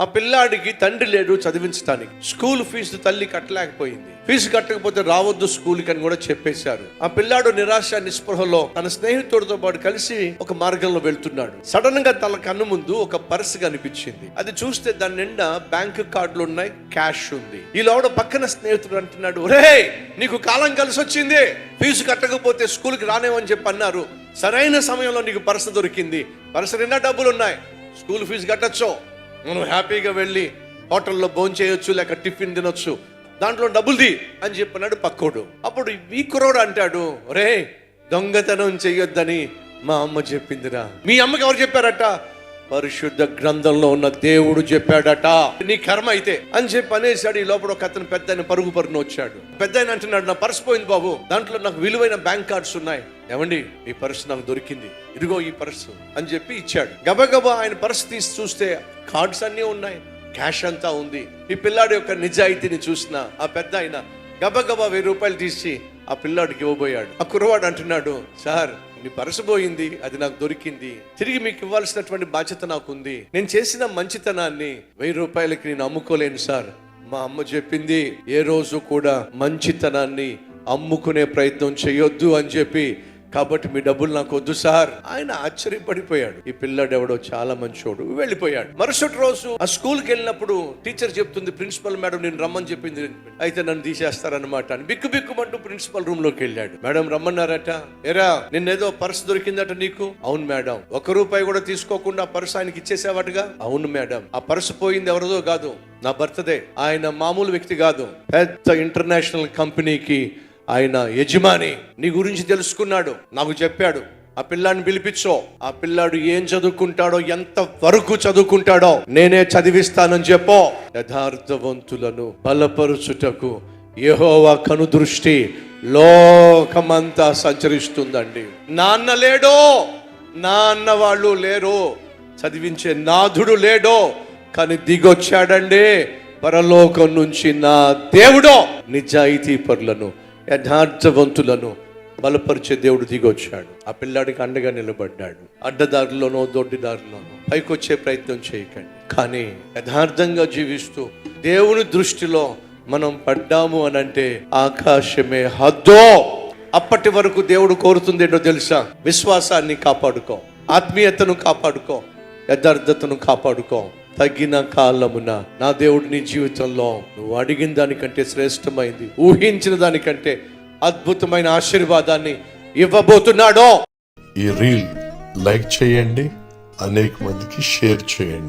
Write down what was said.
ఆ పిల్లాడికి తండ్రి లేడు చదివించడానికి స్కూల్ ఫీజు తల్లి కట్టలేకపోయింది. ఫీజు కట్టకపోతే రావద్దు స్కూల్ అని కూడా చెప్పేశారు. ఆ పిల్లాడు నిరాశ నిస్పృహలో తన స్నేహితుడితో పాటు కలిసి ఒక మార్గంలో వెళ్తున్నాడు. సడన్గా తన కన్ను ముందు ఒక పర్స్ కనిపించింది. అది చూస్తే దాని నిండా బ్యాంక్ కార్డులు ఉన్నాయి క్యాష్ ఉంది. ఈ లోడ పక్కన స్నేహితుడు అంటున్నాడు రే నీకు కాలం కలిసి వచ్చింది. ఫీజు కట్టకపోతే స్కూల్కి రానేమని చెప్పి అన్నారు. సరైన సమయంలో నీకు పర్స్ దొరికింది. పర్స్ నిండా డబ్బులు ఉన్నాయి. స్కూల్ ఫీజు కట్టచ్చు. మనం హ్యాపీగా వెళ్ళి హోటల్లో భోజనం చేయొచ్చు లేక టిఫిన్ తినొచ్చు. దాంట్లో డబ్బులుది అని చెప్పినాడు పక్కోడు. అప్పుడు ఈ కురోడు అంటాడు రే దొంగతనం చెయ్యొద్దని మా అమ్మ చెప్పిందిరా. మీ అమ్మకి ఎవరు చెప్పారట? పరిశుద్ధ గ్రంథంలో ఉన్న దేవుడు చెప్పాడట నీ కర్మ అయితే అని చెప్పి అనేసాడు ఈ లోపల ఒక అతను పెద్ద ఆయన పరుగు పరుగున వచ్చాడు. పెద్ద ఆయన అంటున్నాడు నా పర్స్ పోయింది బాబు. దాంట్లో నాకు విలువైన బ్యాంక్ కార్డ్స్ ఉన్నాయి. ఏమండి? ఈ పర్స్ నాకు దొరికింది. ఇదిగో ఈ పర్సు అని చెప్పి ఇచ్చాడు. గబగబా ఆయన పర్స్ తీసి చూస్తే కార్డ్స్ అన్నీ ఉన్నాయి. క్యాష్ అంతా ఉంది. ఈ పిల్లాడి యొక్క నిజాయితీని చూసిన ఆ పెద్ద ఆయన గబగబా వెయ్యి రూపాయలు తీసి ఆ పిల్లాడికి ఇవ్వబోయాడు. ఆ కుర్రవాడు అంటున్నాడు సార్ మీ పరసపోయింది అది నాకు దొరికింది. తిరిగి మీకు ఇవ్వాల్సినటువంటి బాధ్యత నాకు ఉంది నేను చేసిన మంచితనాన్ని వెయ్యి రూపాయలకి నేను అమ్ముకోలేను సార్. మా అమ్మ చెప్పింది ఏ రోజు కూడా మంచితనాన్ని అమ్ముకునే ప్రయత్నం చేయొద్దు అని చెప్పి కాబట్టి మీ డబ్బులు నాకు వద్దు సార్. ఆయన ఆశ్చర్యపడిపోయాడు. ఈ పిల్లడు ఎవడో చాలా మంచోడు. వెళ్ళిపోయాడు. మరుసటి రోజు ఆ స్కూల్కి వెళ్ళినప్పుడు టీచర్ చెప్తుంది ప్రిన్సిపల్ మేడం నేను రమ్మని చెప్పింది. అయితే నన్ను తీసేస్తారనమాట అని బిక్కు బిక్కుమంటూ ప్రిన్సిపల్ రూమ్లోకి వెళ్ళాడు. మేడం రమ్మన్నారట. ఎరా నిన్నేదో పర్స్ దొరికిందట నీకు? అవును మేడం. ఒక రూపాయి కూడా తీసుకోకుండా పర్స్ ఆయనకి ఇచ్చేసావటగా? అవును మేడం. ఆ పర్స్ పోయింది ఎవరిదో కాదు. నా భర్తదే ఆయన మామూలు వ్యక్తి కాదు. పెద్ద ఇంటర్నేషనల్ కంపెనీకి ఆయన యజమాని నీ గురించి తెలుసుకున్నాడు నాకు చెప్పాడు ఆ పిల్లాడిని పిలిపించో. ఆ పిల్లాడు ఏం చదువుకుంటాడో ఎంత వరకు చదువుకుంటాడో నేనే చదివిస్తానని చెప్పో. యథార్థవంతులను బలపరుచుటకు యెహోవా కనుదృష్టి లోకమంతా సంచరిస్తుందండి. నాన్న లేడో నాన్న వాళ్ళు లేరు. చదివించే నాథుడు లేడో కానీ దిగొచ్చాడండి. పరలోకం నుంచి నా దేవుడో నిజాయితీ పరులను యథార్థవంతులను బలపరిచే దేవుడు దిగొచ్చాడు. ఆ పిల్లాడికి అండగా నిలబడ్డాడు. అడ్డదారిలోనో దొడ్డిదారిలోనో పైకొచ్చే ప్రయత్నం చేయకండి. కానీ యథార్థంగా జీవిస్తూ దేవుని దృష్టిలో మనం పడ్డాము అని అంటే ఆకాశమే హద్దో. అప్పటి వరకు దేవుడు కోరుతుంది ఏంటో తెలుసా? విశ్వాసాన్ని కాపాడుకో. ఆత్మీయతను కాపాడుకో. యథార్థతను కాపాడుకో. తగిన కాలమున నా దేవుడు నీ జీవితంలో నువ్వు అడిగిన దానికంటే శ్రేష్టమైంది ఊహించిన దానికంటే అద్భుతమైన ఆశీర్వాదాన్ని ఇవ్వబోతున్నాడో. ఈ రీల్ లైక్ చేయండి అనేక మందికి షేర్ చేయండి.